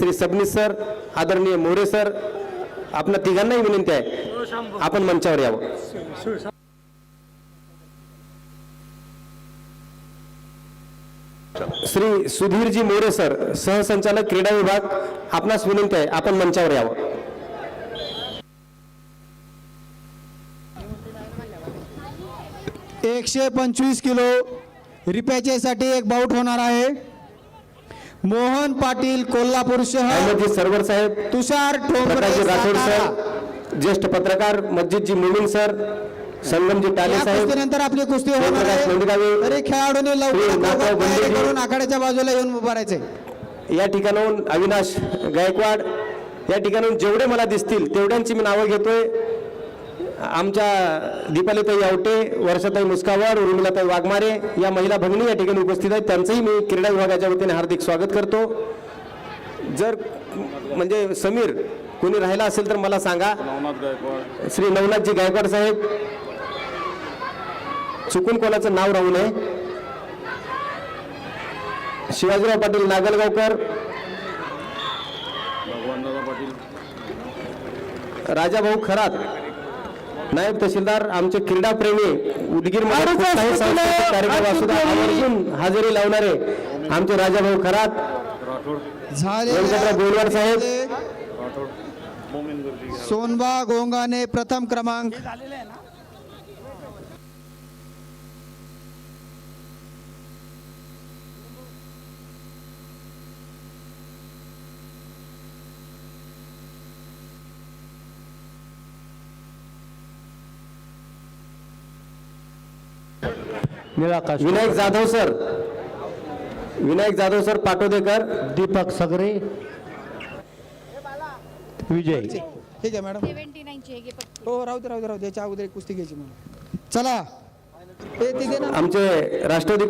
Shri Sabnis sir आदरणीय More sir आपण तिघांनाही विनंती आहे आपण मंचावर यावं. श्री सुधीरजी मोरे सर सहसंचालक क्रीडा विभाग आपणास विनंती आहे आपण मंचावर यावं. एकशे पंचवीस किलो रिपॅचेसाठी एक बाऊट होणार आहे. मोहन पाटील कोल्हापूर शहर. सरवर साहेब. तुषार ठोंबरे राठोड. सर ज्येष्ठ पत्रकार मस्जिदजी मुमिन सर संगमजी टाले साहेब. कुस्तीनंतर आपली कुस्ती होणार आहे. खेळाडूंनी लवकर. करून आखाड्याच्या बाजूला येऊन उभारायचे या ठिकाणाहून अविनाश गायकवाड. या ठिकाणाहून जेवढे मला दिसतील तेवढ्यांची मी नावं घेतोय. आमच्या दीपालीताई आवटे वर्षाताई मुस्कावड उर्मिलाताई वाघमारे या महिला भगिनी या ठिकाणी उपस्थित आहेत. त्यांचंही मी क्रीडा विभागाच्या वतीने हार्दिक स्वागत करतो. जर म्हणजे समीर कोणी राहिला असेल तर मला सांगा. श्री नवनाथजी गायकवाड साहेब. चुकून कोणाचं नाव राहू नये. शिवाजीराव पाटील नागलगावकर. राजाभाऊ खरात. नायब तहसीलदार आमचे क्रीडा प्रेमी उदगीर कार्यक्रम हजेरी लावणारे आमचे राजाभाऊ खरात गोलवाड साहेब सोनबा गोंगाने प्रथम क्रमांक. निराकाश विनायक जाधव सर. विनायक जाधव सर पाटोदेकर. दीपक सगरे. विजय. ठीक आहे मॅडम. पटकन. हो राहू दे राहू दे राहू दे. याच्या अगोदर एक कुस्ती घ्यायची मला चला. हे तिघे ना आमचे राष्ट्रवादी